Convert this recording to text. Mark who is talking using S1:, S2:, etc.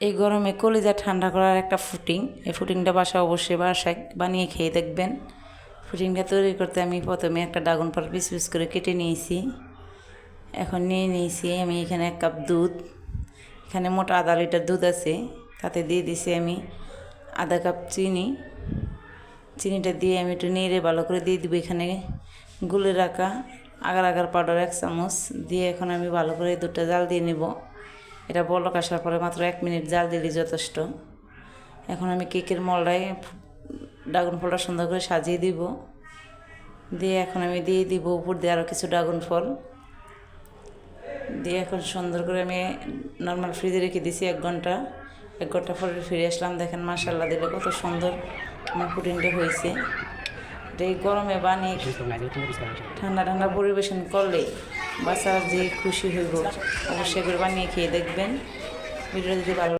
S1: এই গরমে কলিজা ঠান্ডা করার একটা ফুটিং। এই ফুটিংটা বাসা অবশ্যই বাসায় বানিয়ে খেয়ে দেখবেন। ফুটিংটা তৈরি করতে আমি প্রথমে একটা ড্রাগন ফল পিস পিস করে কেটে নিয়েছি। এখন নিয়ে নিয়েছি আমি এখানে এক কাপ দুধ। এখানে মোটা আধা লিটার দুধ আছে। তাতে দিয়ে দিছি আমি আধা কাপ চিনি। চিনিটা দিয়ে আমি একটু নেড়ে ভালো করে দিয়ে দিব এখানে গুলে রাখা আগার আগার পাউডার এক চামচ। দিয়ে এখন আমি ভালো করে দুধটা জাল দিয়ে নেব। এটা বলক আসার পরে মাত্র এক মিনিট জাল দিলে যথেষ্ট। এখন আমি কেকের মলটায় ড্রাগন ফলটা সুন্দর করে সাজিয়ে দিব। দিয়ে এখন আমি দিয়ে দিব উপর দিয়ে আরও কিছু ড্রাগন ফল। দিয়ে এখন সুন্দর করে আমি নর্মাল ফ্রিজে রেখে দিছি এক ঘণ্টা। এক ঘণ্টা পরে ফিরে আসলাম দেখেন মাসাল্লাহ দিলে কত সুন্দর আমার পুডিংটা হয়েছে। এটা এই গরমে বানিয়ে ঠান্ডা ঠান্ডা পরিবেশন করলে বাচ্চারা যে খুশি হইব অবশ্যই করে বানিয়ে খেয়ে দেখবেন। ভিডিওটা যদি ভালো